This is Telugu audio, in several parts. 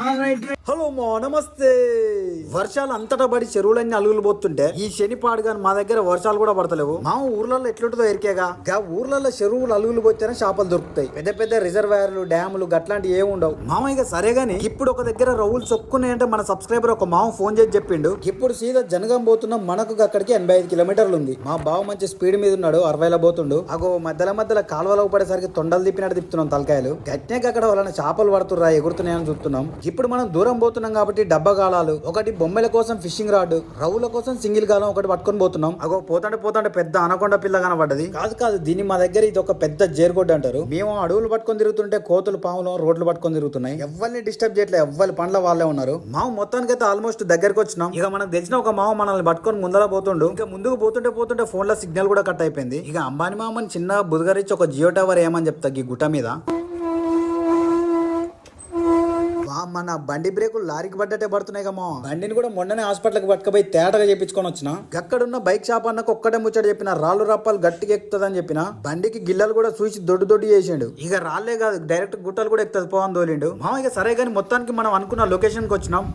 హలో మా నమస్తే వర్షాలు అంతటా పడి చెరువులన్నీ అలుగులు పోతుంటే ఈ శని పాడుగాని మా దగ్గర వర్షాలు కూడా పడతలేవు. మా ఊర్లలో ఎట్లుంటుందో ఎరికేగా? గా ఊర్లలో చెరువులు అలుగులు పోతేనే చేపలు దొరుకుతాయి. పెద్ద పెద్ద రిజర్వాయర్లు డ్యాములు గట్లాంటివి ఏమి ఉండవు. మామయ్య ఇక సరే గాని ఇప్పుడు ఒక దగ్గర రౌలు చొక్కున్నాయంటే మన సబ్స్క్రైబర్ ఒక మామ ఫోన్ చేసి చెప్పిండు. ఇప్పుడు సీదా జనగం పోతున్నాం మనకు అక్కడికి ఎనభై ఐదు కిలోమీటర్లు ఉంది. మా బావ మంచి స్పీడ్ మీద ఉన్నాడు అరవైలో పోతుండు. అగో మధ్యలో మధ్యలో కాలువలో పడేసరికి తొండలు తిప్పినట్టు తిప్పుతున్నాం తలకాయలు. గట్టినే అక్కడ వాళ్ళని చేపలు పడుతుర్రా ఎగురుతున్నాయని చూస్తున్నాం. ఇప్పుడు మనం దూరం పోతున్నాం కాబట్టి డబ్బా కాలాలు. ఒకటి బొమ్మల కోసం ఫిషింగ్ రాడ్ రవ్వుల కోసం సింగిల్ గాలం ఒకటి పట్టుకొని పోతున్నాం. అగో పోతుంటే పోతుంటే పెద్ద అనకొండ పిల్ల కనబడ్డది. కాదు కాదు దీన్ని మా దగ్గర ఇది ఒక పెద్ద జేరుగొడ్డు అంటారు. మేము అడవులు పట్టుకొని తిరుగుతుంటే కోతులు పాములు రోడ్లు పట్టుకొని తిరుగుతున్నాయి. ఎవరిని డిస్టర్బ్ చేయట్లేదు ఎవ్వరి పండ్ల వాళ్ళే ఉన్నారు. మావ మొత్తానికి అయితే ఆల్మోస్ట్ దగ్గరకు వచ్చినాం. ఇక మనకు తెలిసిన ఒక మావ మనల్ని పట్టుకొని ముందర పోతుండు. ఇంకా ముందుకు పోతుంటే పోతుంటే ఫోన్లో సిగ్నల్ కూడా కట్ అయిపోయింది. ఇక అంబానీ మామని చిన్న బుధగరిచ్చి ఒక జియో టవర్ ఏమని చెప్తా ఈ గుట్ట మీద? వామ్మ నా బండి బ్రేకులు లారీకి పడ్డట్టే పడుతున్నాయి కమ్మా బండిని కూడా మొన్ననే హాస్పిటల్కి పట్టుకుపోయి తేటగా చేపించుకొని వచ్చిన. అక్కడున్న బైక్ షాప్ అన్నకు ఒక్కటే ముచ్చట చెప్పిన రాళ్ళు రప్పాలు గట్టిగా ఎక్కుతుందని చెప్పిన. బండికి గిల్లలు కూడా చూసి దొడ్డు దొడ్డు చేసిండు. ఇక రాళ్ళే కాదు డైరెక్ట్ గుట్టలు కూడా ఎక్కుతుంది పోవని తోలిండు. మా ఇక సరే కానీ మొత్తానికి మనం అనుకున్న లొకేషన్కి వచ్చినాం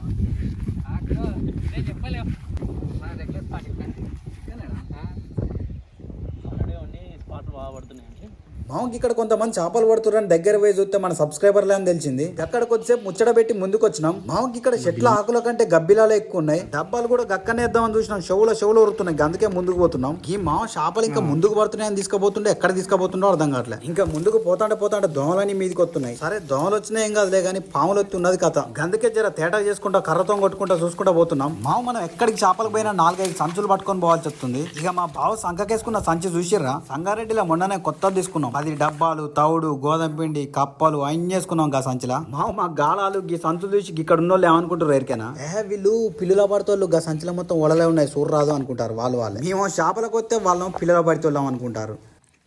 మామకి ఇక్కడ కొంతమంది చేపలు పడుతున్నారని దగ్గర పోయి చూస్తే మన సబ్స్క్రైబర్లే అని తెలిసింది. అక్కడ కొద్దిసేపు ముచ్చట పెట్టి ముందుకు వచ్చినాం మామకి ఇక్కడ చెట్ల ఆకుల కంటే గబ్బిలాలే ఎక్కువ ఉన్నాయి డబ్బాలు కూడా గక్కనేద్దామని చూసినాం. షవుల షవులు ఉరుతున్నాయి అందుకే ముందుకు పోతున్నాం. ఈ మామ చేపలు ఇంకా ముందుకు పడుతున్నాయని తీసుకుపోతుంటే ఎక్కడ తీసుకుపోతుండో అర్థం కావట్లేదు ఇంకా ముందుకు పోతాంటే పోతాంటే దోమలని మీదకి వస్తున్నాయి. సరే దోమలు వచ్చినాయి ఏం కాదులే కానీ పాములు వచ్చి ఉన్నది కథ. అందుకే జర తేటా చేసుకుంటా కర్రతో కొట్టుకుంటా చూసుకుంటా పోతున్నాం. మామ మనం ఎక్కడికి చేపలకు పోయినా నాలుగైదు సంచులు పట్టుకొని పోవాల్సి వస్తుంది. ఇక మా బావ సంకకేసుకున్న సంచి చూసిర్రా? సంగారెడ్డిలో మొన్ననే కొత్త తీసుకున్నాం. పది డబ్బాలు తౌడు గోధుమ పిండి కప్పలు అన్ని చేసుకున్నాం గా సంచిలా. మావ మా గాలాలు ఈ సంచులు చూసి ఇక్కడ ఉన్న వాళ్ళు ఏమనుకుంటారు ఎరికైనా? ఏ వీళ్ళు పిల్లుల పడుతోళ్ళు గా సంచిలో మొత్తం ఒడలే ఉన్నాయి చూడరాదు అనుకుంటారు వాళ్ళు వాళ్ళు. మేము చేపలకు వస్తే వాళ్ళం పిల్లల పడితోళ్ళం అనుకుంటారు.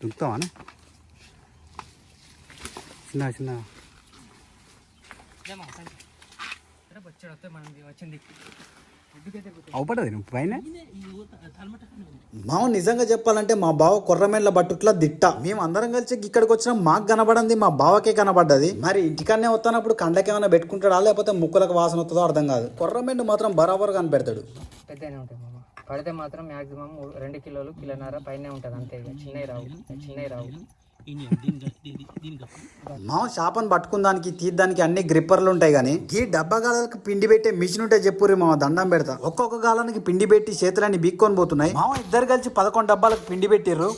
దుంకుతావా చిన్న చిన్న. అవుపడదు పైన? నిజంగా చెప్పాలంటే మా బావ కొర్రమెల్ల బట్టుట్లా దిట్ట. మేము అందరం కలిసి ఇక్కడికి వచ్చిన మాకు కనబడింది మా బావకే కనబడ్డది. మరి ఇంటికన్నే వస్తున్నప్పుడు కండకేమైనా పెట్టుకుంటాడా లేకపోతే ముక్కలకు వాసన వస్తుందో అర్థం కాదు. కొర్రమెండు మాత్రం బరాబర్ కనిపెడతాడు. పెద్దనే ఉంటాయి మామ. పడితే మాత్రం మాక్సిమం రెండు కిలోలు కిలోన్నర పైనే ఉంటుంది అంతే ఇక. చిన్నవి రావు చిన్నవి రావు. మావ చేపను పట్టుకుందానికి తీద్దానికి అన్ని గ్రిప్పర్లు ఉంటాయి కానీ ఈ డబ్బా గాలకు పిండి పెట్టే మిషన్ ఉంటే చెప్పుర్రి మావ దండం పెడతా. ఒక్కొక్క గాలానికి పిండి పెట్టి చేతులన్నీ బీక్కొని పోతున్నాయి. మావ ఇద్దరు కలిసి పదకొండు డబ్బాలకు పిండి పెట్టిర్రు.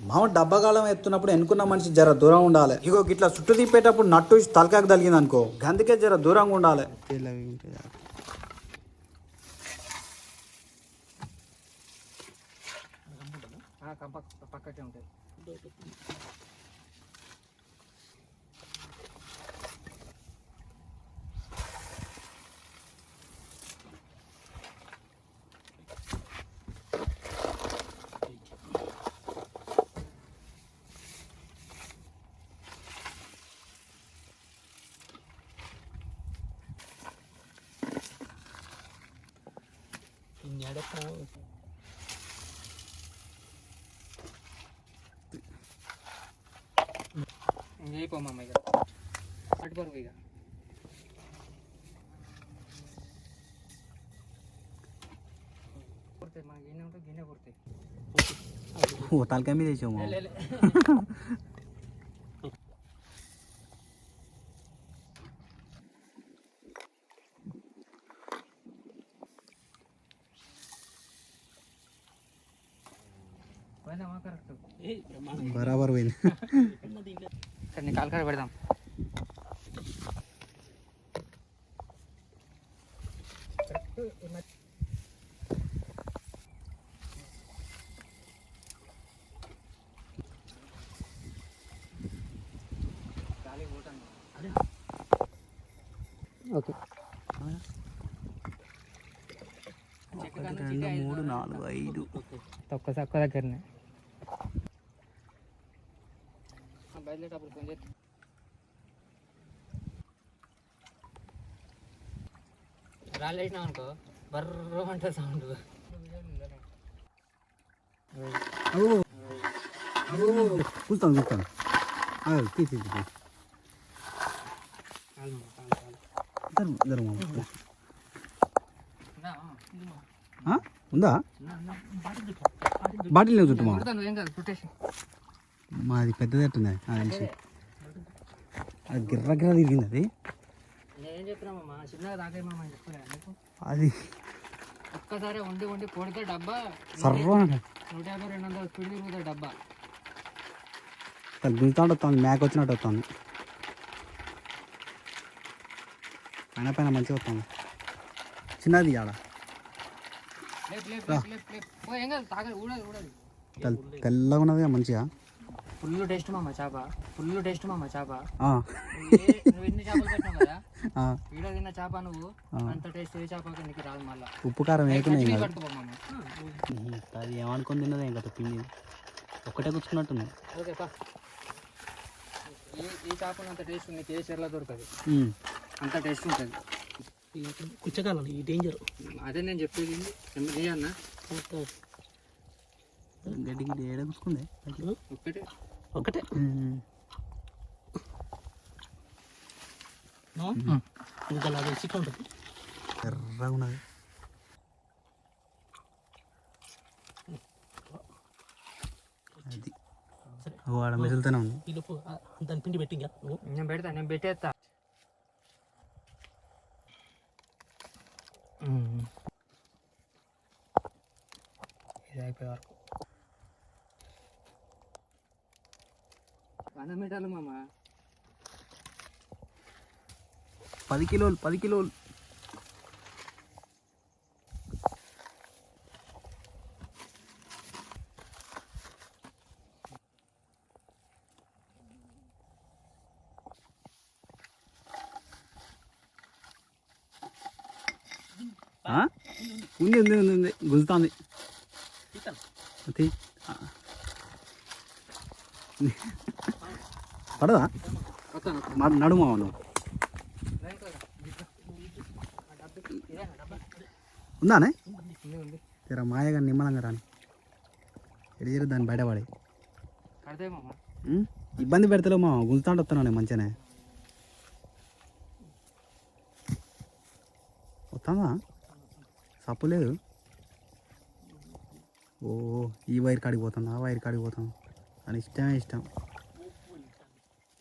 మామూలు డబ్బాగాలం ఎత్తున్నప్పుడు ఎన్నుకున్న మనిషి జర దూరం ఉండాలి. ఇగో ఇట్లా చుట్టూ తిప్పేటప్పుడు నట్టు తలకాకు తగిలింది అనుకో. గందుకే జర దూరంగా ఉండాలి తెల్లవి ఉంటాయి ఆ, కంప పక్కకే ఉంటుంది ఇంకైపోమమ్మ ఇక అటు పరుగు ఇక కుడతాయి మనకి గిన్నె ఉంటుంది గిన్నె కుడతాయి ఓ తలకాయ మీద బరాబర్ పోయింది. సరే నీ కాలు కాడ పెడదాం. ఓకే. రెండు మూడు నాలుగు ఐదు. తక్కువ తక్కువ దగ్గరనే బయలుదేరేటప్పుడు ఫోన్ చేస్తే రాలేసినాం అనుకో బర్ర అంటే సౌండ్ కూర్తాను కూర్తాను తీసి? ఉందా? బాటిల్ లేవు మాది పెద్దది ఎట్టుంది అది అది గిర్ర గిర్ర తిరిగింది అది. అది ఒక్కసారి వండి వండి కొడితే డబ్బా సర్వ నూట యాభై రెండు వందల స్పీడ్ తిరుగుతుంది డబ్బా. గుంజుతా వస్తుంది మేక వచ్చినట్టు వస్తుంది. పైన పైన మంచిగా వస్తుంది. చిన్నది ఆడ. తెల్లగా ఉన్నది మంచిగా. ఫుల్ టేస్ట్ మామ చేప. ఫుల్ టేస్ట్ మామ చేప. ఆ, నువ్వు ఎన్ని చేపలు పెట్టినావు కదా? ఆ, వీడ తిన్న చేప నువ్వు అంత టేస్ట్ ఏ చేపకి నీకు రాదు మళ్ళా. ఉప్పు కారం అది ఏమనుకుని తిన్నది ఇంకా పిండి. ఒక్కటే కూర్చున్నట్టుంది ఓకే పా. ఈ ఈ చేపలు అంత టేస్ట్ నీకు ఏ చెర్లో దొరకదు. అంత టేస్ట్ ఉంటుంది. కుచ్చకాలం ఈ డేంజర్. అదే నేను చెప్పేది అన్న గడ్డికి ఏడ కూర్చుకుంది ఒక్కటే. ఒకటే. ఇంకా అది చికెన్ ఉంటుంది. ఎర్రగా ఉన్నది. వాడ మిగులుతూనే ఉంది. దాని పిండి పెట్టింగా నువ్వు. నేను పెడతా నేను పెట్టేస్తా. ఇది అయిపోయే వరకు. వంద మీటర్లు మామ. పది కిలోలు పది కిలోలు ఆ? ఉంది ఉంది ఉంది ఉంది గుంజుతుంది తీ. ఆ. పడదా? నడుమా నువ్వు. ఉందానే? ఉంది ఉంది తెర మాయగా నిమ్మలంగా రాని. ఎడిజరు దాన్ని బయటపడి? ఇబ్బంది పెడతలేవు మా గుంజుతాంటే వస్తున్నాను మంచిగానే. వస్తావా? సప్పు లేదు. ఓ ఈ వైర్ కాడికి పోతాను ఆ వైర్ కాడికి పోతాను. అని ఇష్టమే ఇష్టం.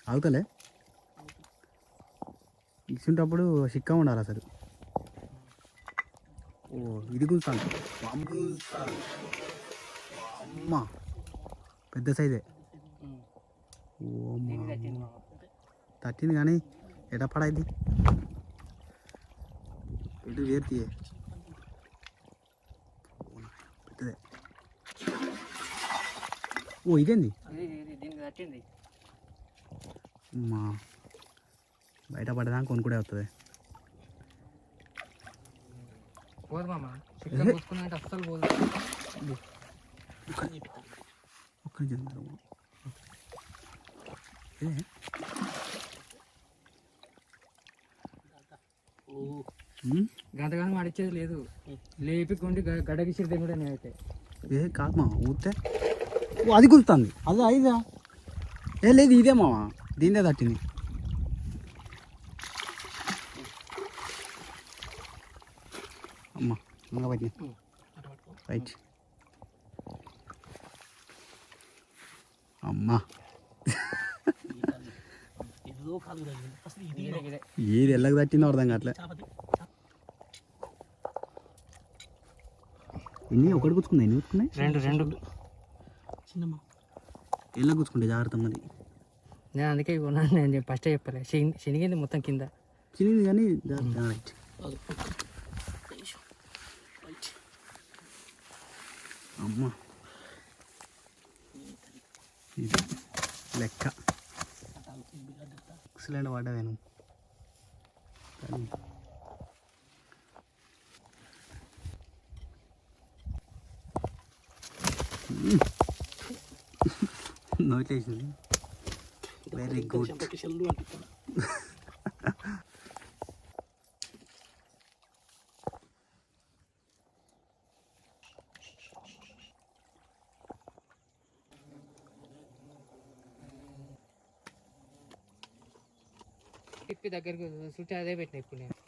ఆగుతలే? ఇచ్చుంటప్పుడు చిక్క ఉండాలి అసలు. ఓ ఇది గుంజుతాను అమ్మా పెద్ద సైజే. ఓ తట్టింది కానీ ఎడపడైంది ఇటు వేర్తియే పెద్దదే ఓ ఇదేంది? అమ్మా బయట పడదాకా కొనుక్కుడే పోదు ఒక్క నిమిషం గంతగానం ఆడిచ్చేది లేదు. లేపి కొండి గ- గడ్డకి చిరితే కూడా నేనైతే. ఏ కాదు మా ఊతే అది గుర్తుంది. అది అయిదా ఏ లేదు ఇదే మావా. దీనిదే తట్టింది. అమ్మా పట్టింది రైట్. అమ్మా. ఏది ఎల్లకి తట్టిందో అర్థం కావట్లే. ఇన్ని ఎన్ని ఒకటి కూర్చుకున్నాయి ఎన్ని కూర్చుకున్నాయి రెండు రెండు. చిన్నమ్మ ఎల్ల కూర్చుకుంటే జాగ్రత్త మరి? నేను అందుకే కొన్నాను నేను ఫస్ట్ చెప్పలే. శని- శనిగింది మొత్తం కింద. చిన్నది కానీ రైట్. అమ్మా. లెక్క. ఎక్సలెంట్ పడ్డవేను కానీ ওইটাই শুনি ভেরি গুড దగ్గరకు చుట్టూ అదే పెట్టిన ఇప్పుడు నేను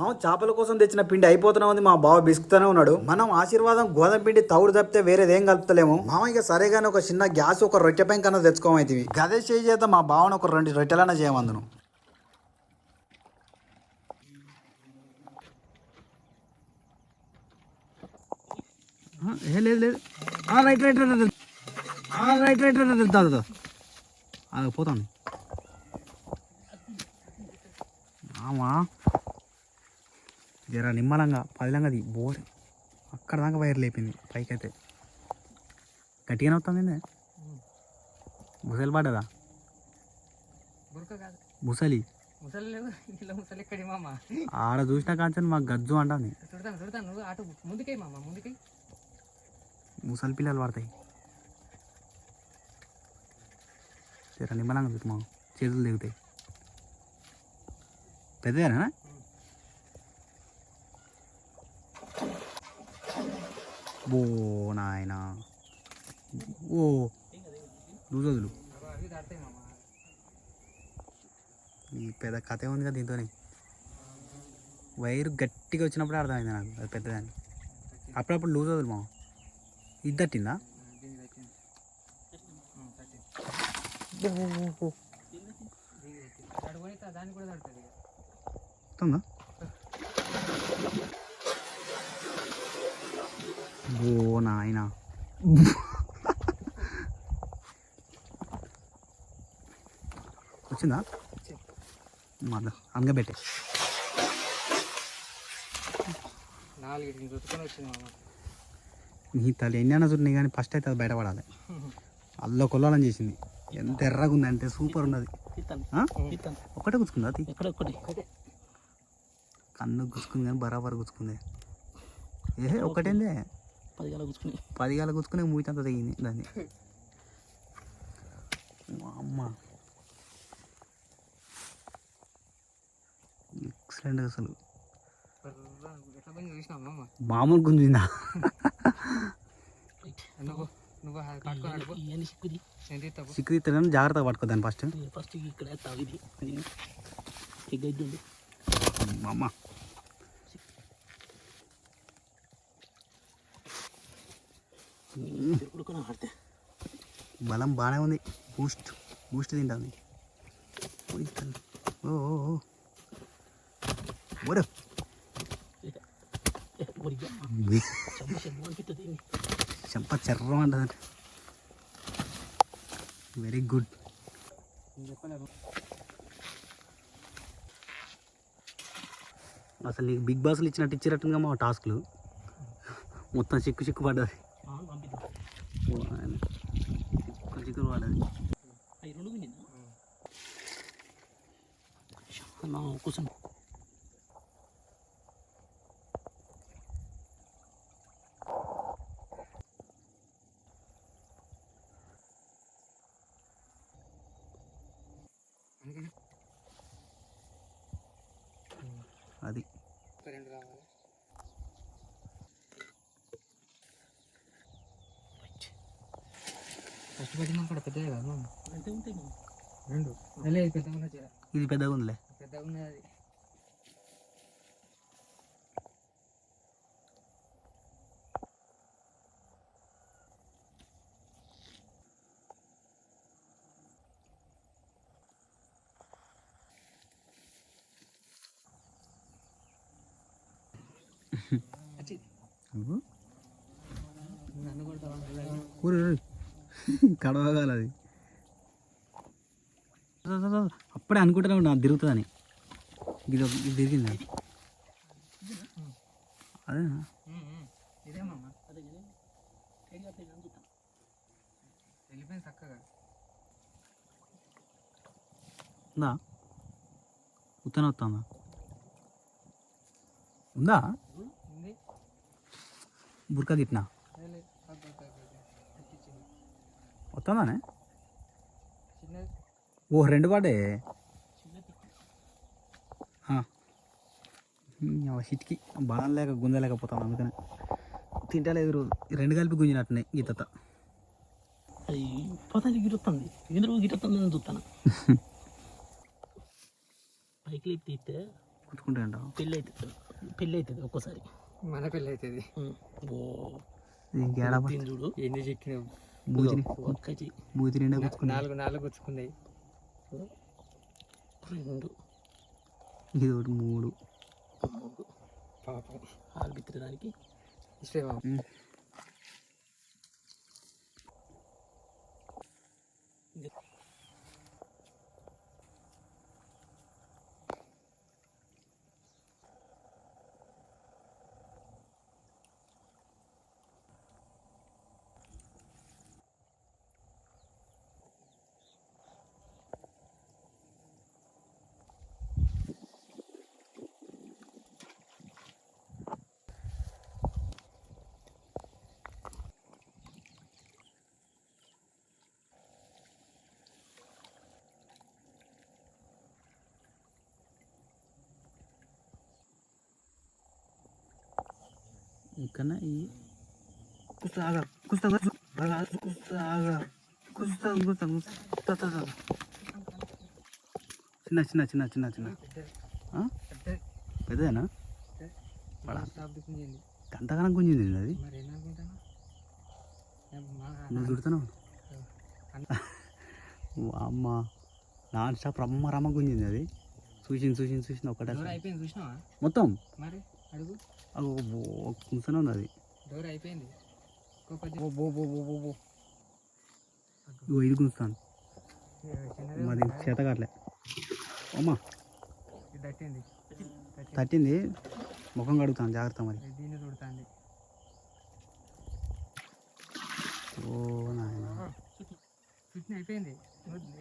మామ చేపల కోసం తెచ్చిన పిండి అయిపోతూనే ఉంది మా బావ బిసుకుతూనే ఉన్నాడు. మనం ఆశీర్వాదం గోధుమ పిండి తౌడు తప్పితే వేరేదేం కలుపుతలేము. మామ ఇక సరేగానే ఒక చిన్న గ్యాస్ ఒక రొట్టె పెంక్ అన్న తెచ్చుకోమైతివి. గదే చేయి చేత మా బావను ఒక రెండు రొట్టెలన్నా చేయమందును. లేదు లేదు. ఆ, right right right right. Right right దాదా పోతాను. ఆమా జర నిమ్మలంగా పదిలంగా అది బోర్. అక్కడ దాకా వైర్ లేపింది పైకి అయితే గట్టిగానే వస్తుంది ముసలి పడ్డదా? ముసలి? ఆడ చూసిన కాంచని మాకు గజ్జు అంటుంది. చుడతాను చుడతాను నువ్వు అటు ముందుకై మామ ముందుకై ముసలి పిల్లలు పడతాయి. జర నిమ్మలంగా మా చేతులు దిగుతాయి పెద్దదేనా? ఓ నాయన. ఓ. లూజ్ వదులు ఈ పెద్ద కథ ఉంది కదా దీంతో వైరు గట్టిగా వచ్చినప్పుడే అర్థమైంది నాకు అది పెద్దదని అప్పుడప్పుడు లూజ్ వదులు మా ఇది తట్టిందా? దీనికి తగ్గింది తగ్గింది దీనికి తగ్గింది అటు పోయితే దాన్ని కూడా తడుతుంది ఇక వస్తుందా ఓ నాయన. వచ్చిందా? మళ్ళా అనగబెట్టే నీ తల్లి ఎన్ని అన్న చుట్టినాయి కానీ ఫస్ట్ అయితే అది బయటపడాలి. అల్లో కొల్లాలని చేసింది. ఎంత ఎర్రగా ఉంది అంటే సూపర్ ఉన్నది. ఒకటే గుచ్చుకుందా అది కన్ను గుచ్చుకుంది కానీ బరాబర్ గుచ్చుకుంది. ఏ ఒకటేందే పది గల కూర్చుని పది గాల గుచ్చుకునే మూతంత తెగింది దాన్ని. అమ్మ. ఎక్సలెంట్ అసలు. మామూలు గుంజిందా నువ్వు నువ్వు అది పట్టుకొని అడుగు. ఇవన్నీ సిక్కుది నేను తీస్తావు చిక్కు తీస్తే జాగ్రత్తగా పట్టుకో దాన్ని ఫస్ట్ ఫస్ట్ ఇక్కడ ఉంది. అమ్మ. బలం బాగానే ఉంది. బూస్ట్ బూస్ట్ తింటుంది. ఉంది ఓ ఓరే. చెంప చెర్రం అంటుంది వెరీ గుడ్ అసలు నీకు బిగ్ బాస్లు ఇచ్చినట్టు ఇచ్చినట్టుగా మా టాస్క్లు. మొత్తం చిక్కు చిక్కు పడ్డది పంపిద్దాం ఓ ఆయన. చిక్కు చిక్కులు పడ్డది అవి రెండు నిన్న అన్న కూర్చోండి అది. రెండు కావాలి ఫస్ట్ పెట్టినా కూడా పెద్దదే కదా రెండు. ఇది పెద్దగా ఉందిలే పెద్దగా ఉన్నది ఊరు కడవగాలి అది అప్పుడే అనుకుంటూనే ఉన్నా తిరుగుతుందని. ఇది ఒక- ఇది తిరిగిందా? అదేనా ఇదే అదే ఉందా? ఉత్తన వస్తుందా? ఉందా? బుర్కా గిట్నా వస్తుందానే? ఓ రెండు పాటే? సిట్కి బాణం లేక గుంజలేకపోతాం అందుకనే. తింటలేదు రోజు రెండు కలిపి గుంజినట్టున్నాయి గీతత అది పోతానికి గిరుతుంది ఎదురు గిరుతుంది అని చూస్తాను? పైకి లేపి తీస్తే కుట్టుకుంటే అంటావు పెళ్ళి అవుతుంది పెళ్ళి అవుతుంది ఒక్కోసారి మన పెళ్ళి అవుతుంది చూడు. ఎన్ని చెక్కినావు బూతి నిండా నాలుగు నాలుగు గుచ్చుకున్నాయి. రెండు. ఇది ఒకటి మూడు. మూడు. పాపం. ఆరు దానికి ఇష్టం ఇక్కడ ఈ కుస్తాగా కుస్తాగా కుస్తాగా కుస్తా కుస్తా కుస్తా చిన్న చిన్న చిన్న చిన్న చిన్న? పెద్దదేనా అంతగానం గుంజింది అది నువ్వు చుడుతున్నావు అమ్మ నాన్ స్టాప్ రమ్మ రమ్మ గుంజింది అది చూసింది చూసింది చూసింది ఒకటే మొత్తం మరి అడుగు. కూర్చొని ఉంది అది. డోర్ అయిపోయింది. ఇది చిన్నది మరి చేత కావట్లే అమ్మా. ఇది దట్టింది తట్టింది. ముఖం కడుగుతాను. జాగ్రత్త మరి. దీన్ని తుడుతుంది. ఓ నాయన. అయిపోయింది.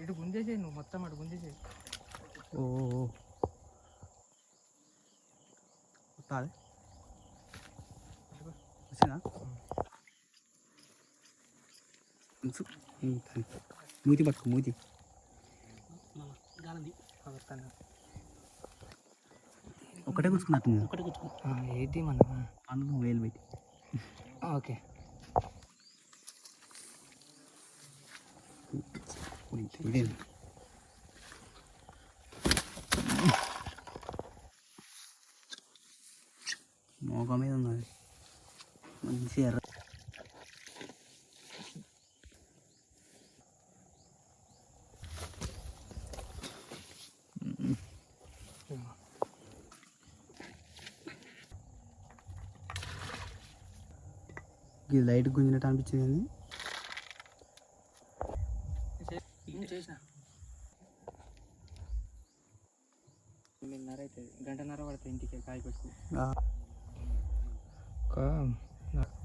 ఇటు గుంజేసేయి నువ్వు మొత్తం అటు గుంజేసేయి. ఓ. ఉమ్, సరే. మూతి పట్టుకో మూతి. ఒకటే కూర్చున్నట్టుంది ఒకటి కూర్చుకో ఏది మన పండు వేలు పెట్టి. ఓకే. ఉయ్, ఇదే మోక మీద ఉన్నది మంచి ఎర్ర ఇది లైట్ గుంజినట్టు అనిపించింది చేసిన తొమ్మిదిన్నర అవుతుంది గంటన్నర పడుతుంది ఇంటికి కాయ పెట్టుకు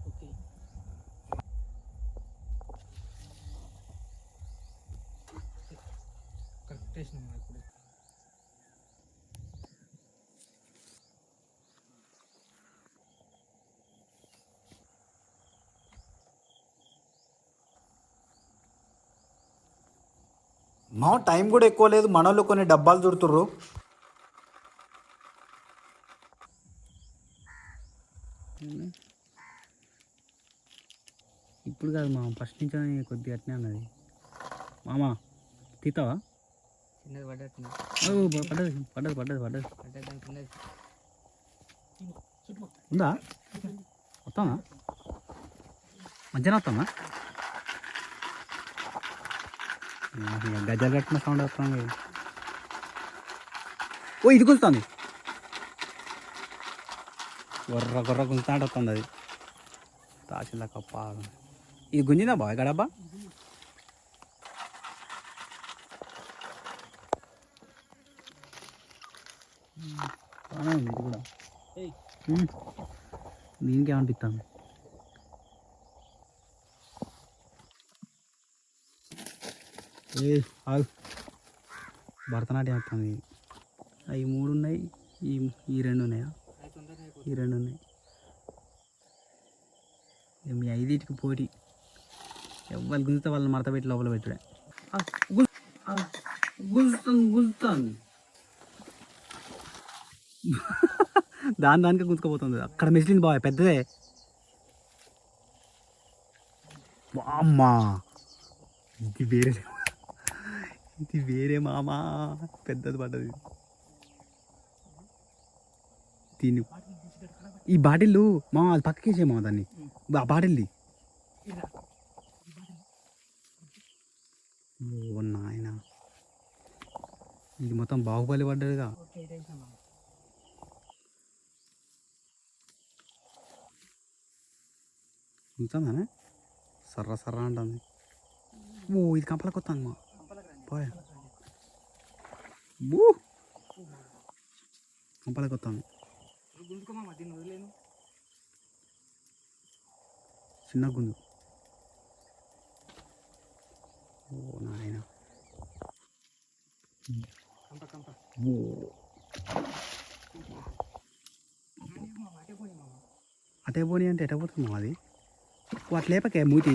ఓకే కరెక్ట్ వేసిన ఇప్పుడు మా టైం కూడా ఎక్కువ లేదు మనోళ్ళు కొన్ని డబ్బాలు చుడుతుర్రు ఇప్పుడు కాదు మామ ఫస్ట్ నుంచి కొద్దిగా అట్నే అన్నది. మామ తీతావా చిన్నది పడ్డది పడ్డది పడ్డది పడ్డది చుట్టుపో ఉందా? వస్తామా మధ్యాహ్నం వస్తామా గజ్జలు కట్టిన సౌండ్ వస్తుంది. ఓ ఇది గుంచుతుంది గొర్ర గొర్ర గుంజుతా వస్తుంది అది. తాసిందా కప్ప ఇది గుంజిందా బాయ్ గడబ్బా? బాగానే ఉంది ఇది కూడా. దీనికి ఏమనిపిస్తాను ఏ ఆగు. భరతనాట్యం వస్తుంది. అవి మూడు ఉన్నాయి. ఈ ఈ రెండు ఉన్నాయా? ఈ రెండు ఉన్నాయి. మీ ఐదింటికి పోటీ. ఎవరు గుంజితే వాళ్ళని మడత పెట్టి లోపల పెట్టుడే. ఆ, గు- గుంజుతుంది గుంజుతుంది దాని దానికే గుంజుకపోతుంది. అక్కడ మెసిలింది బాగా పెద్దదే. అమ్మా ఇది వేరే ఇది వేరే మామా. పెద్దది పడ్డది. దీన్ని ఈ బాటిల్ మా అది పక్కకేసేమా దాన్ని. ఆ బాటిల్ది. ఓ నాయన. ఇది మొత్తం బాహుబలి పడ్డదిగా. ఉంటుందానే సర్ర సర్ర అంటుంది. ఓ ఇది కంపలకు వస్తుంది మా పోయా. బూ. కంపలకు వదిలేను చిన్న గుండు. ఓ నాయన. అటే పోనీ అంటే ఎట పోతుంది మాది ఓ అట్లా లేపకే మూతి.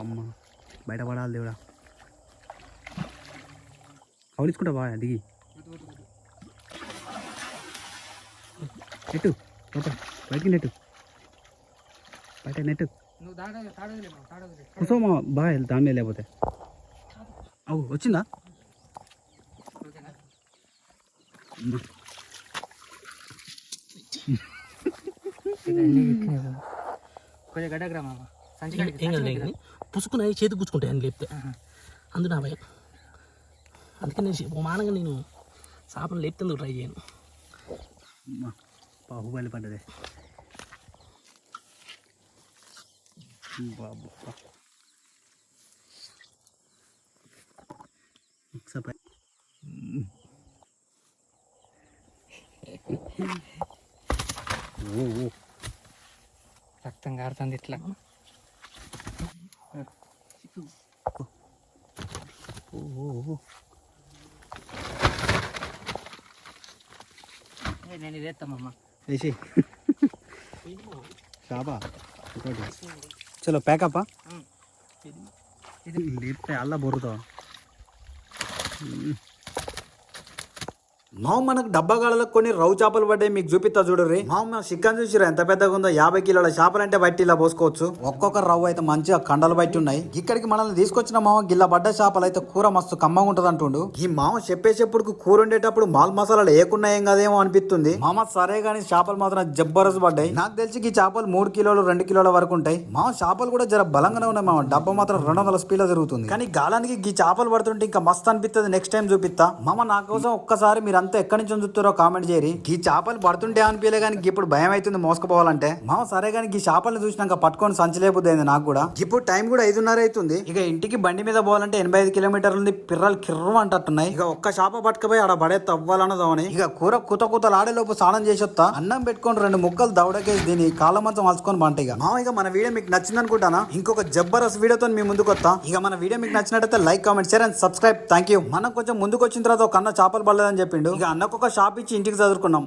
అమ్మ బయట పడాలి దేవుడా. కవలించుకుంటా బాగా దిగి. నెట్టు లోపల బయటికి నెట్టు. బయట నెట్టు. కూర్చో మా బాగా దాని మీద లేకపోతే. అవు వచ్చిందా? కొంచెం గడ్డగ్రా మామ. సంచి పుసుకుని అవి చేతికి గుచ్చుకుంటాయి అని లేపితే. ఆహా. అందుకు నా భయం. అందుకని నేను మానంగా నేను చేపలు లేపుతందుకు ట్రై చేయను. బాహుబలి పడ్డదే. బాబు ఒకసారి రక్తం కారుతుంది ఇట్లా. ఏ, నేను ఇది ఎత్తామమ్మ వేసి. చలో ప్యాకప్పా ఇది లేపితే అల్లా బొరుతావు మా మనకు డబ్బాగాళ్ళకు కొన్ని రవ్వు చేపలు పడ్డాయి మీకు చూపిస్తా చూడర్రి. మా మన చికెన్ చూసిరా ఎంత పెద్దగా ఉందో? యాభై కిలోల చేపలు అంటే బట్టి ఇలా పోసుకోవచ్చు. ఒక్కొక్క రవ్వు అయితే మంచిగా కండలు బట్టి ఉన్నాయి. ఇక్కడికి మనల్ని తీసుకొచ్చిన మామ గిల్ల పడ్డ చేపలు అయితే కూర మస్తు కమ్మగా ఉంటది అంటుండు. ఈ మామ చెప్పేసేప్పుడు కూర ఉండేటప్పుడు మాల్ మసాలాలు ఏకున్నా కదేమో అనిపిస్తుంది. మామ సరే గానీ చేపలు మాత్రం జబ్బరస్ పడ్డాయి. నాకు తెలిసి ఈ చేపలు మూడు కిలోలు రెండు కిలోల వరకు ఉంటాయి. మామ చేపలు కూడా జర బలంగానే ఉన్నాయి మామ. డబ్బా మాత్రం రెండు వందల స్పీడ్ జరుగుతుంది. కానీ గాలానికి ఈ చేపలు పడుతుంటే ఇంకా మస్తు అనిపిస్తుంది నెక్స్ట్ టైం చూపిస్తా. మామ నా కోసం ఒక్కసారి మీరంతా ఎక్కడి నుంచి చూస్తారో కామెంట్ చేయరి. ఈ చేపలు పడుతుంటే అనిపించలే కానీ ఇప్పుడు భయం అవుతుంది మోసుకుపోవాలంటే. మామ సరే కానీ ఈ చేపలు చూసినాక పట్టుకొని సంచలేపుద్ది నాకు కూడా. ఇప్పుడు టైం కూడా ఐదున్నర అవుతుంది ఇక ఇంటికి బండి మీద పోవాలంటే ఎనభై ఐదు కిలోమీటర్లు ఉంది పిర్రలు కిర్రు అంటున్నాయి ఇక ఒక్క చేప పట్టుకుపోయి ఆడ పడే తవ్వాలన్నదోని. ఇక కూర కుత కుతలు ఆడేలోపు స్నానం చేసొత్తా. అన్నం పెట్టుకొని రెండు ముక్కలు దవడకేసి దీని కాళ్ళ మంచం మలుచుకొని పంట ఇక. మామ ఇక మన వీడియో మీకు నచ్చింది అనుకుంటానా ఇంకొక జబ్బరస్ వీడియోతో మీ ముందుకు వస్తా ఇక మన వీడియో మీకు నచ్చినట్టయితే like comment share and subscribe. Thank you మనం కొంచెం ముందుకు వచ్చిన తర్వాత ఒక అన్న చేపలు పడలేదని చెప్పిండు. ఇక అన్నకు ఒక షాప్ ఇచ్చి ఇంటికి చదువుకున్నాం.